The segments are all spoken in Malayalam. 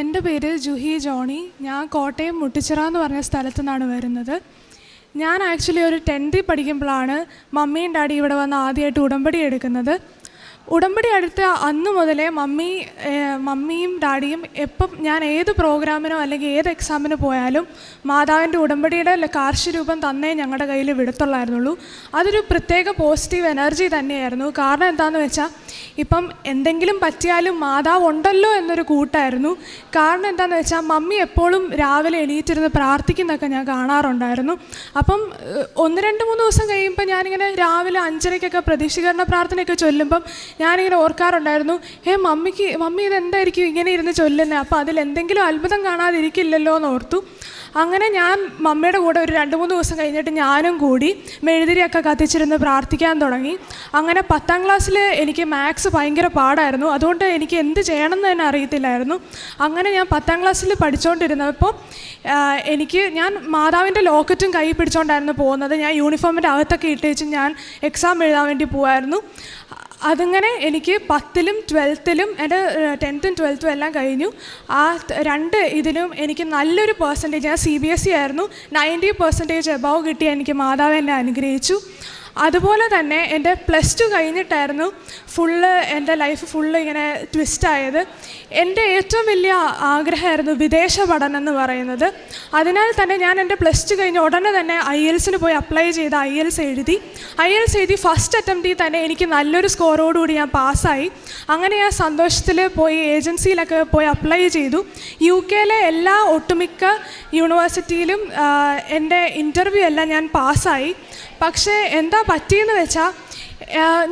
എന്റെ പേര് ജുഹി ജോണി. ഞാൻ കോട്ടയം മുട്ടിച്ചിറ എന്ന് പറഞ്ഞ സ്ഥലത്തു നിന്നാണ് വരുന്നത്. ഞാൻ ആക്ച്വലി ഒരു ടെൻത്തിൽ പഠിക്കുമ്പോഴാണ് മമ്മിയും ഡാഡി ഇവിടെ വന്ന് ആദ്യമായിട്ട് ഉടമ്പടി എടുക്കുന്നത്. ഉടമ്പടി എടുത്ത അന്ന് മുതലേ മമ്മി മമ്മിയും ഡാഡിയും എപ്പം ഞാൻ ഏത് പ്രോഗ്രാമിനോ അല്ലെങ്കിൽ ഏത് എക്സാമിന് പോയാലും മാതാവിന്റെ ഉടമ്പടിയുടെ കാർഷിക രൂപം തന്നേ ഞങ്ങളുടെ കയ്യിൽ വിടത്തുള്ളായിരുന്നുള്ളൂ. അതൊരു പ്രത്യേക പോസിറ്റീവ് എനർജി തന്നെയായിരുന്നു. കാരണം എന്താണെന്ന് വെച്ചാൽ ഇപ്പം എന്തെങ്കിലും പറ്റിയാലും മാതാവ് ഉണ്ടല്ലോ എന്നൊരു കൂട്ടായിരുന്നു. കാരണം എന്താണെന്ന് വെച്ചാൽ മമ്മി എപ്പോഴും രാവിലെ എണീറ്റിരുന്ന് പ്രാർത്ഥിക്കുന്നൊക്കെ ഞാൻ കാണാറുണ്ടായിരുന്നു. അപ്പം ഒന്ന് രണ്ട് മൂന്ന് ദിവസം കഴിയുമ്പോൾ ഞാനിങ്ങനെ രാവിലെ അഞ്ചരയ്ക്കൊക്കെ പ്രതീക്ഷീകരണ പ്രാർത്ഥനയൊക്കെ ചൊല്ലുമ്പം ഞാനിങ്ങനെ ഓർക്കാറുണ്ടായിരുന്നു. ഏ മമ്മിക്ക് മമ്മി ഇത് എന്തായിരിക്കും ഇങ്ങനെ ഇരുന്ന് ചൊല്ലുന്നത് അപ്പോൾ അതിൽ എന്തെങ്കിലും അത്ഭുതം കാണാതിരിക്കില്ലല്ലോ എന്ന് ഓർത്തു. അങ്ങനെ ഞാൻ മമ്മിയുടെ കൂടെ ഒരു രണ്ട് മൂന്ന് ദിവസം കഴിഞ്ഞിട്ട് ഞാനും കൂടി മെഴുതിരിയൊക്കെ കത്തിച്ചിരുന്ന് പ്രാർത്ഥിക്കാൻ തുടങ്ങി. അങ്ങനെ പത്താം ക്ലാസ്സിൽ എനിക്ക് മാത്സ് ഭയങ്കര പാടായിരുന്നു. അതുകൊണ്ട് എനിക്ക് എന്ത് ചെയ്യണമെന്ന് തന്നെ അറിയത്തില്ലായിരുന്നു. അങ്ങനെ ഞാൻ പത്താം ക്ലാസ്സിൽ പഠിച്ചുകൊണ്ടിരുന്നപ്പോൾ എനിക്ക് ഞാൻ മാതാവിന്റെ ലോക്കറ്റും കൈ പിടിച്ചുകൊണ്ടായിരുന്നു പോകുന്നത്. ഞാൻ യൂണിഫോമിന്റെ അകത്തൊക്കെ ഇട്ടേച്ച് ഞാൻ എക്സാം എഴുതാൻ വേണ്ടി പോകുമായിരുന്നു അതിങ്ങനെ എനിക്ക് പത്തിലും ട്വൽത്തിലും എന്റെ ടെൻത്തും ട്വൽത്തും എല്ലാം കഴിഞ്ഞു. ആ രണ്ട് ഇതിലും എനിക്ക് നല്ലൊരു പേഴ്സന്റേജ് ഞാൻ സി ബി എസ് സി ആയിരുന്നു. നയന്റി പെർസെന്റേജ് എബവ് കിട്ടി എനിക്ക് മാതാവ് എന്നെ അനുഗ്രഹിച്ചു. അതുപോലെ തന്നെ എന്റെ പ്ലസ് ടു കഴിഞ്ഞിട്ടായിരുന്നു ഫുള്ള് എന്റെ ലൈഫ് ഫുള്ള് ഇങ്ങനെ ട്വിസ്റ്റായത് എന്റെ ഏറ്റവും വലിയ ആഗ്രഹമായിരുന്നു വിദേശ പഠനം എന്ന് പറയുന്നത്. അതിനാൽ തന്നെ ഞാൻ എന്റെ പ്ലസ് ടു കഴിഞ്ഞ് ഉടനെ തന്നെ ഐ എൽസിന് പോയി അപ്ലൈ ചെയ്ത് ഐ എൽസ് എഴുതി. ഐ എൽസ് എഴുതി ഫസ്റ്റ് അറ്റംപ്റ്റിൽ തന്നെ എനിക്ക് നല്ലൊരു സ്കോറോടുകൂടി ഞാൻ പാസ്സായി അങ്ങനെ ഞാൻ സന്തോഷത്തിൽ പോയി ഏജൻസിയിലൊക്കെ പോയി അപ്ലൈ ചെയ്തു. യു കെയിലെ എല്ലാ ഒട്ടുമിക്ക യൂണിവേഴ്സിറ്റിയിലും എന്റെ ഇന്റർവ്യൂ എല്ലാം ഞാൻ പാസ്സായി പക്ഷേ എന്താ പറ്റിയെന്ന് വെച്ചാൽ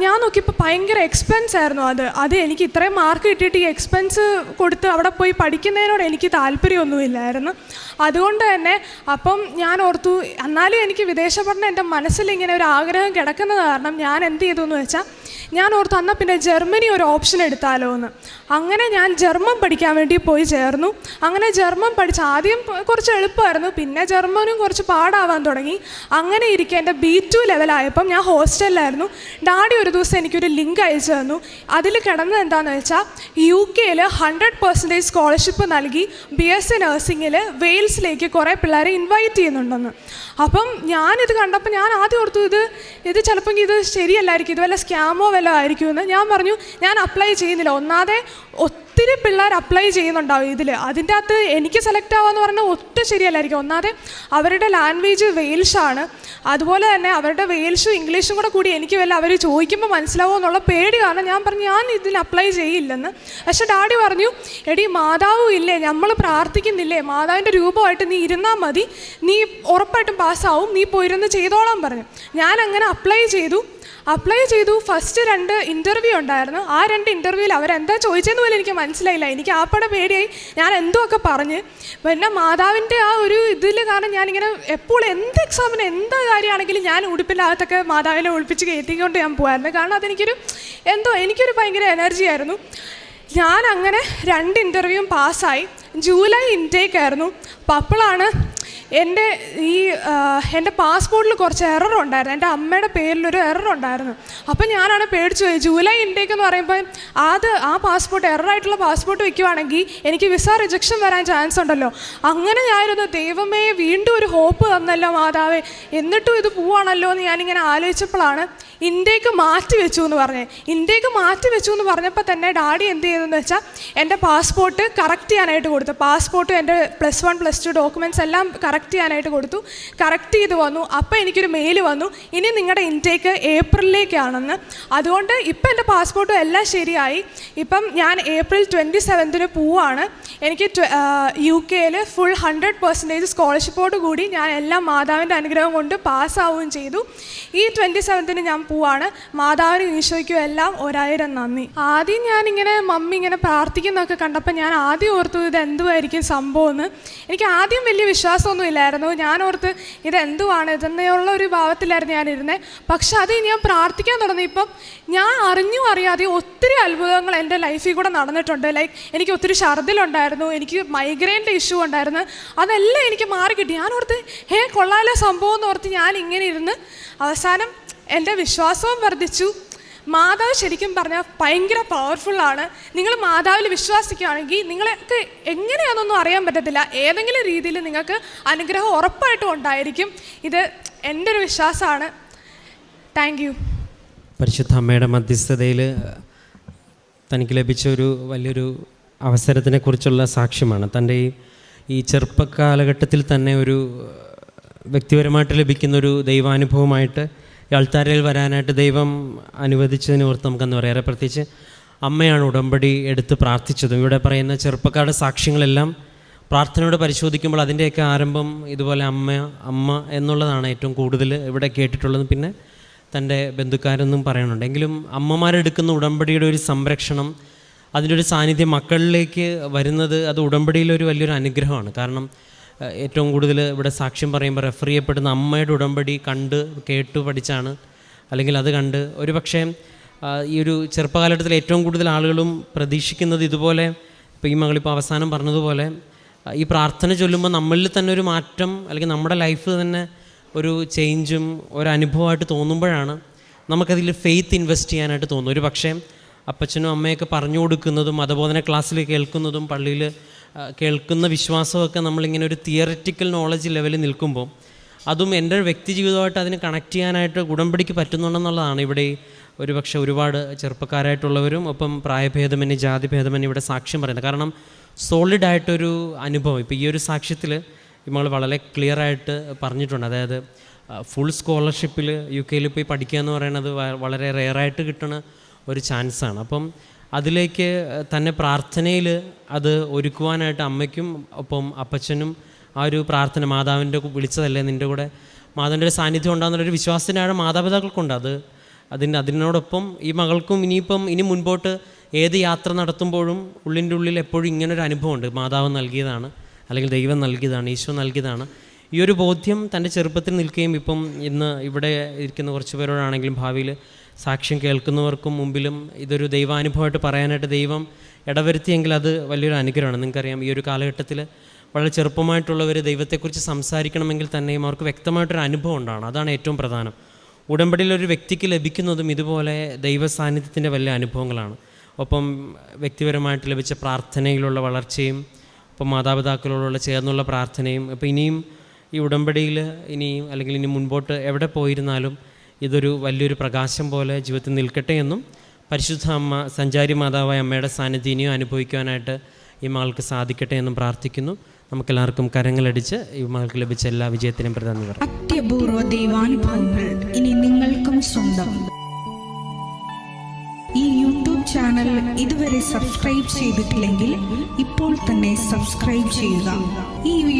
ഞാൻ നോക്കിയപ്പോൾ ഭയങ്കര എക്സ്പെൻസ് ആയിരുന്നു അത്. അത് എനിക്ക് ഇത്രയും മാർക്ക് കിട്ടിയിട്ട് ഈ എക്സ്പെൻസ് കൊടുത്ത് അവിടെ പോയി പഠിക്കുന്നതിനോട് എനിക്ക് താല്പര്യമൊന്നുമില്ലായിരുന്നു. അതുകൊണ്ട് തന്നെ അപ്പം ഞാൻ ഓർത്തു എന്നാലും എനിക്ക് വിദേശ പഠനം എന്റെ മനസ്സിൽ ഇങ്ങനെ ഒരു ആഗ്രഹം കിടക്കുന്നത് കാരണം ഞാൻ എന്ത് ചെയ്തു എന്ന് വെച്ചാൽ ഞാൻ ഓർത്ത് അന്ന പിന്നെ ജർമ്മനി ഒരു ഓപ്ഷൻ എടുത്താലോ എന്ന് അങ്ങനെ ഞാൻ ജർമ്മൻ പഠിക്കാൻ വേണ്ടി പോയി ചേർന്നു. അങ്ങനെ ജർമ്മൻ പഠിച്ച് ആദ്യം കുറച്ച് എളുപ്പമായിരുന്നു. പിന്നെ ജർമ്മനും കുറച്ച് പാടാവാൻ തുടങ്ങി. അങ്ങനെ ഇരിക്കെ എന്റെ ബി ടു ലെവലായപ്പം ഞാൻ ഹോസ്റ്റലിലായിരുന്നു. ഡാഡി ഒരു ദിവസം എനിക്കൊരു ലിങ്ക് അയച്ചു തന്നു. അതിൽ കിടന്നത് എന്താണെന്ന് വെച്ചാൽ യു കെയിൽ ഹൺഡ്രഡ് പെർസെന്റേജ് സ്കോളർഷിപ്പ് നൽകി ബി എസ് സി നഴ്സിങ്ങിൽ വെയിൽസിലേക്ക് കുറേ പിള്ളേരെ ഇൻവൈറ്റ് ചെയ്യുന്നുണ്ടെന്ന്. അപ്പം ഞാനിത് കണ്ടപ്പോൾ ഞാൻ ആദ്യം ഓർത്തു ഇത് ഇത് ചിലപ്പോൾ ഇത് ശരിയല്ലായിരിക്കും. ഇത് വല്ല സ്കാമോ വല്ലതും ആയിരിക്കുമെന്ന് ഞാൻ പറഞ്ഞു. ഞാൻ അപ്ലൈ ചെയ്യുന്നില്ല. ഒന്നാതെ ഒത്തിരി പിള്ളേർ അപ്ലൈ ചെയ്യുന്നുണ്ടാവും ഇതിൽ അതിന്റെ അകത്ത് എനിക്ക് സെലക്ട് ആവാന്ന് പറഞ്ഞാൽ ഒട്ടും ശരിയല്ലായിരിക്കും. ഒന്നാതെ അവരുടെ ലാംഗ്വേജ് വെയിൽഷാണ് അതുപോലെ തന്നെ അവരുടെ വെയിൽഷും ഇംഗ്ലീഷും കൂടെ കൂടി എനിക്ക് വല്ല അവർ ചോദിക്കുമ്പോൾ മനസ്സിലാവുമോ എന്നുള്ള പേടി കാരണം ഞാൻ പറഞ്ഞു ഞാൻ ഇതിന് അപ്ലൈ ചെയ്യില്ലെന്ന്. പക്ഷെ ഡാഡി പറഞ്ഞു എടി മാതാവും ഇല്ലേ നമ്മൾ പ്രാർത്ഥിക്കുന്നില്ലേ മാതാവിന്റെ രൂപമായിട്ട് നീ ഇരുന്നാൽ മതി. നീ ഉറപ്പായിട്ടും പാസ്സാവും നീ പോയിരുന്ന് ചെയ്തോളാം പറഞ്ഞു. ഞാൻ അങ്ങനെ അപ്ലൈ ചെയ്തു. അപ്ലൈ ചെയ്തു. ഫസ്റ്റ് രണ്ട് ഇന്റർവ്യൂ ഉണ്ടായിരുന്നു. ആ രണ്ട് ഇന്റർവ്യൂവിൽ അവരെന്താ ചോദിച്ചതെന്ന് പോലും എനിക്ക് മനസ്സിലായില്ല. എനിക്ക് ആ പടം പേടിയായി. ഞാൻ എന്തോ ഒക്കെ പറഞ്ഞ് പിന്നെ മാതാവിന്റെ ആ ഒരു ഇതിൽ കാരണം ഞാനിങ്ങനെ എപ്പോഴും എന്ത് എക്സാമിന് എന്ത് കാര്യമാണെങ്കിലും ഞാൻ ഉടുപ്പിന്റെ അകത്തൊക്കെ മാതാവിനെ ഒളിപ്പിച്ച് കയറ്റിക്കൊണ്ട് ഞാൻ പോകായിരുന്നു കാരണം അതെനിക്കൊരു എന്തോ എനിക്കൊരു ഭയങ്കര എനർജി ആയിരുന്നു. ഞാൻ അങ്ങനെ രണ്ട് ഇന്റർവ്യൂവും പാസ്സായി ജൂലൈ ഇൻടേക്ക് ആയിരുന്നു. അപ്പോൾ അപ്പോഴാണ് എന്റെ ഈ എന്റെ പാസ്പോർട്ടിൽ കുറച്ച് എറർ ഉണ്ടായിരുന്നു. എന്റെ അമ്മയുടെ പേരിലൊരു എറർ ഉണ്ടായിരുന്നു. അപ്പം ഞാനാണ് പേടിച്ചു പോയി ജൂലൈ ഇൻടേക്ക് എന്ന് പറയുമ്പോൾ അത് ആ പാസ്പോർട്ട് എററായിട്ടുള്ള പാസ്പോർട്ട് വെക്കുവാണെങ്കിൽ എനിക്ക് വിസ റിജക്ഷൻ വരാൻ ചാൻസ് ഉണ്ടല്ലോ. അങ്ങനെ ഞാനിരുന്നു. ദൈവമേ വീണ്ടും ഒരു ഹോപ്പ് തന്നല്ലോ മാതാവേ. എന്നിട്ടും ഇത് പോവാണല്ലോ എന്ന് ഞാനിങ്ങനെ ആലോചിച്ചപ്പോഴാണ് ഇന്ത്യയ്ക്ക് മാറ്റി വെച്ചു എന്ന് പറഞ്ഞേ ഇന്ത്യയ്ക്ക് മാറ്റി വെച്ചു എന്ന് പറഞ്ഞപ്പോൾ തന്നെ ഡാഡി എന്ത് ചെയ്തെന്ന് വെച്ചാൽ എന്റെ പാസ്പോർട്ട് കറക്റ്റ് ചെയ്യാനായിട്ട് കൊടുത്തു. പാസ്പോർട്ടും എന്റെ plus one plus two documents എല്ലാം കറക്റ്റ് ചെയ്യാനായിട്ട് കൊടുത്തു. കറക്റ്റ് ചെയ്ത് വന്നു. അപ്പോൾ എനിക്കൊരു മെയിൽ വന്നു. ഇനി നിങ്ങളുടെ ഇൻടേക്ക് ഏപ്രിലിലേക്കാണെന്ന്. അതുകൊണ്ട് ഇപ്പം എന്റെ പാസ്പോർട്ടും എല്ലാം ശരിയായി. ഇപ്പം ഞാൻ ഏപ്രിൽ ട്വന്റി സെവൻത്തിന് പോവാണ്. എനിക്ക് യു കെയിൽ ഫുൾ ഹൺഡ്രഡ് പെർസെന്റേജ് സ്കോളർഷിപ്പോട് കൂടി ഞാൻ എല്ലാം മാതാവിന്റെ അനുഗ്രഹം കൊണ്ട് പാസ്സാവുകയും ചെയ്തു. ഈ ട്വന്റി സെവൻത്തിന് ഞാൻ പോവാണ്. മാതാവിനും ഈശോയ്ക്കും എല്ലാം ഒരായിരം നന്ദി. ആദ്യം ഞാനിങ്ങനെ മമ്മി ഇങ്ങനെ പ്രാർത്ഥിക്കുന്നതൊക്കെ കണ്ടപ്പോൾ ഞാൻ ആദ്യം ഓർത്തു ഇത് എന്തുമായിരിക്കും സംഭവം എന്ന്. എനിക്ക് ആദ്യം വലിയ വിശ്വാസമൊന്നും ഇല്ലായിരുന്നു. ഞാൻ ഓർത്ത് ഇത് എന്തുവാണ് ഇതെന്നുള്ള ഒരു ഭാവത്തിലായിരുന്നു ഞാൻ ഇരുന്നത് പക്ഷെ അത് ഞാൻ പ്രാർത്ഥിക്കാൻ തുടങ്ങി. തുടങ്ങിയപ്പം ഞാൻ അറിഞ്ഞും അറിയാതെ ഒത്തിരി അത്ഭുതങ്ങൾ എന്റെ ലൈഫിൽ കൂടെ നടന്നിട്ടുണ്ട്. ലൈക്ക് എനിക്ക് ഒത്തിരി ഛർദിലുണ്ടായിരുന്നു എനിക്ക് മൈഗ്രെയിന്റെ ഇഷ്യൂ ഉണ്ടായിരുന്നു. അതെല്ലാം എനിക്ക് മാറി കിട്ടി. ഞാൻ ഓർത്ത് ഹേ കൊള്ളാലോ സംഭവം എന്ന് ഓർത്ത് ഞാൻ ഇങ്ങനെ ഇരുന്ന് അവസാനം എന്റെ വിശ്വാസവും വർദ്ധിച്ചു. മാതാവ് ശരിക്കും പറഞ്ഞാൽ ഭയങ്കര പവർഫുള്ളാണ് നിങ്ങൾ മാതാവിൽ വിശ്വസിക്കുകയാണെങ്കിൽ നിങ്ങൾക്ക് എങ്ങനെയാണെന്നൊന്നും അറിയാൻ പറ്റത്തില്ല. ഏതെങ്കിലും രീതിയിൽ നിങ്ങൾക്ക് അനുഗ്രഹം ഉറപ്പായിട്ടും ഉണ്ടായിരിക്കും. ഇത് എന്റെ ഒരു വിശ്വാസമാണ്. താങ്ക് യു പരിശുദ്ധ അമ്മയുടെ മധ്യസ്ഥതയിൽ തനിക്ക് ലഭിച്ച ഒരു വലിയൊരു അവസരത്തിനെക്കുറിച്ചുള്ള സാക്ഷ്യമാണ്. തന്റെ ഈ ഈ ചെറുപ്പകാലഘട്ടത്തിൽ തന്നെ ഒരു വ്യക്തിപരമായിട്ട് ലഭിക്കുന്ന ഒരു ദൈവാനുഭവമായിട്ട് ഈ അൾത്താരയിൽ വരാനായിട്ട് ദൈവം അനുവദിച്ചതിന് ഓർത്ത് നമുക്കെന്ന് പറയാറ് പ്രത്യേകിച്ച് അമ്മയാണ് ഉടമ്പടി എടുത്ത് പ്രാർത്ഥിച്ചതും. ഇവിടെ പറയുന്ന ചെറുപ്പക്കാരുടെ സാക്ഷ്യങ്ങളെല്ലാം പ്രാർത്ഥനയോട് പരിശോധിക്കുമ്പോൾ അതിന്റെയൊക്കെ ആരംഭം ഇതുപോലെ അമ്മ അമ്മ എന്നുള്ളതാണ് ഏറ്റവും കൂടുതൽ ഇവിടെ കേട്ടിട്ടുള്ളത്. പിന്നെ തന്റെ ബന്ധുക്കാരെന്നും പറയുന്നുണ്ട് എങ്കിലും അമ്മമാരെടുക്കുന്ന ഉടമ്പടിയുടെ ഒരു സംരക്ഷണം അതിന്റെ ഒരു സാന്നിധ്യം മക്കളിലേക്ക് വരുന്നത് അത് ഉടമ്പടിയിലൊരു വലിയൊരു അനുഗ്രഹമാണ്. കാരണം ഏറ്റവും കൂടുതൽ ഇവിടെ സാക്ഷ്യം പറയുമ്പോൾ റെഫർ ചെയ്യപ്പെടുന്ന അമ്മയുടെ ഉടമ്പടി കണ്ട് കേട്ടു പഠിച്ചാണ്. അല്ലെങ്കിൽ അത് കണ്ട് ഒരു പക്ഷേ ഈ ഒരു ചെറുപ്പകാലഘട്ടത്തിൽ ഏറ്റവും കൂടുതൽ ആളുകളും പ്രതീക്ഷിക്കുന്നത് ഇതുപോലെ ഇപ്പോൾ ഈ മകളിപ്പോൾ അവസാനം പറഞ്ഞതുപോലെ ഈ പ്രാർത്ഥന ചൊല്ലുമ്പോൾ നമ്മളിൽ തന്നെ ഒരു മാറ്റം അല്ലെങ്കിൽ നമ്മുടെ ലൈഫ് തന്നെ ഒരു ചേഞ്ചും ഒരു അനുഭവമായിട്ട് തോന്നുമ്പോഴാണ് നമുക്കതിൽ ഫെയ്ത്ത് ഇൻവെസ്റ്റ് ചെയ്യാനായിട്ട് തോന്നും ഒരു പക്ഷേ അപ്പച്ചനും അമ്മയൊക്കെ പറഞ്ഞു കൊടുക്കുന്നതും അതുപോലെ തന്നെ ക്ലാസ്സിൽ കേൾക്കുന്നതും പള്ളിയിൽ കേൾക്കുന്ന വിശ്വാസമൊക്കെ നമ്മളിങ്ങനെ ഒരു തിയററ്റിക്കൽ നോളജ് ലെവലിൽ നിൽക്കുമ്പോൾ അതും എന്റെ വ്യക്തി ജീവിതമായിട്ട് അതിന് കണക്ട് ചെയ്യാനായിട്ട് ഉടമ്പടിക്ക് പറ്റുന്നുണ്ടെന്നുള്ളതാണ്. ഇവിടെ ഒരു പക്ഷേ ഒരുപാട് ചെറുപ്പക്കാരായിട്ടുള്ളവരും ഒപ്പം പ്രായഭേദമന്യേ ജാതിഭേദമന്യേ ഇവിടെ സാക്ഷ്യം പറയുന്നത്. കാരണം സോളിഡ് ആയിട്ടൊരു അനുഭവം. ഇപ്പോൾ ഈ ഒരു സാക്ഷ്യത്തിൽ നമ്മൾ വളരെ ക്ലിയർ ആയിട്ട് പറഞ്ഞിട്ടുണ്ട്. അതായത് ഫുൾ സ്കോളർഷിപ്പിൽ യു കെയിൽ പോയി പഠിക്കുക എന്ന് പറയുന്നത് വളരെ റെയറായിട്ട് കിട്ടുന്ന ഒരു ചാൻസാണ് അപ്പം അതിലേക്ക് തന്നെ പ്രാർത്ഥനയിൽ അത് ഒരുക്കുവാനായിട്ട് അമ്മയ്ക്കും ഒപ്പം അപ്പച്ചനും ആ ഒരു പ്രാർത്ഥന മാതാവിന്റെ വിളിച്ചതല്ലേ നിന്റെ കൂടെ? മാതാവിന്റെ ഒരു സാന്നിധ്യം ഉണ്ടാകുന്നൊരു വിശ്വാസത്തിനാണ് മാതാപിതാക്കൾക്കുണ്ട് അത്. അതിന്റെ അതിനോടൊപ്പം ഈ മകൾക്കും ഇനിയിപ്പം ഇനി മുൻപോട്ട് ഏത് യാത്ര നടത്തുമ്പോഴും ഉള്ളിന്റെ ഉള്ളിൽ എപ്പോഴും ഇങ്ങനൊരു അനുഭവമുണ്ട്. മാതാവ് നൽകിയതാണ് അല്ലെങ്കിൽ ദൈവം നൽകിയതാണ് ഈശോ നൽകിയതാണ്. ഈ ഒരു ബോധ്യം തന്റെ ചെറുപ്പത്തിൽ നിൽക്കുകയും ഇപ്പം ഇന്ന് ഇവിടെ ഇരിക്കുന്ന കുറച്ച് പേരോടാണെങ്കിലും ഭാവിയിൽ സാക്ഷ്യം കേൾക്കുന്നവർക്കും മുമ്പിലും ഇതൊരു ദൈവാനുഭവമായിട്ട് പറയാനായിട്ട് ദൈവം ഇടവരുത്തിയെങ്കിൽ അത് വലിയൊരു അനുഗ്രഹമാണ്. നിങ്ങൾക്കറിയാം ഈ ഒരു കാലഘട്ടത്തിൽ വളരെ ചെറുപ്പമായിട്ടുള്ളവർ ദൈവത്തെക്കുറിച്ച് സംസാരിക്കണമെങ്കിൽ തന്നെയും അവർക്ക് വ്യക്തമായിട്ടൊരു അനുഭവം ഉണ്ടാണ് അതാണ് ഏറ്റവും പ്രധാനം. ഉടമ്പടിയിൽ ഒരു വ്യക്തിക്ക് ലഭിക്കുന്നതും ഇതുപോലെ ദൈവ സാന്നിധ്യത്തിന്റെ വലിയ അനുഭവങ്ങളാണ്. ഒപ്പം വ്യക്തിപരമായിട്ട് ലഭിച്ച പ്രാർത്ഥനയിലുള്ള വളർച്ചയും ഇപ്പം മാതാപിതാക്കളോടുള്ള ചേർന്നുള്ള പ്രാർത്ഥനയും അപ്പോൾ ഇനിയും ഈ ഉടമ്പടിയിൽ ഇനിയും അല്ലെങ്കിൽ ഇനി മുൻപോട്ട് എവിടെ പോയിരുന്നാലും ഇതൊരു വലിയൊരു പ്രകാശം പോലെ ജീവിതത്തിൽ നിൽക്കട്ടെ എന്നും പരിശുദ്ധ അമ്മ സഞ്ചാരി മാതാവായ അമ്മയുടെ സാന്നിധ്യം അനുഭവിക്കുവാനായിട്ട് ഈ മകൾക്ക് സാധിക്കട്ടെ എന്നും പ്രാർത്ഥിക്കുന്നു. നമുക്കെല്ലാവർക്കും കരങ്ങളടിച്ച് ഈ മകൾക്ക് ലഭിച്ച എല്ലാ വിജയത്തിനും പ്രധാന അത്യപൂർവ ദൈവാനുഭവങ്ങൾ ഇനി നിങ്ങൾക്കും സ്വന്തം. ഈ യൂട്യൂബ് ചാനൽ ഇതുവരെ സബ്സ്ക്രൈബ് ചെയ്തിട്ടില്ലെങ്കിൽ ഇപ്പോൾ തന്നെ സബ്സ്ക്രൈബ് ചെയ്യുക. ഈ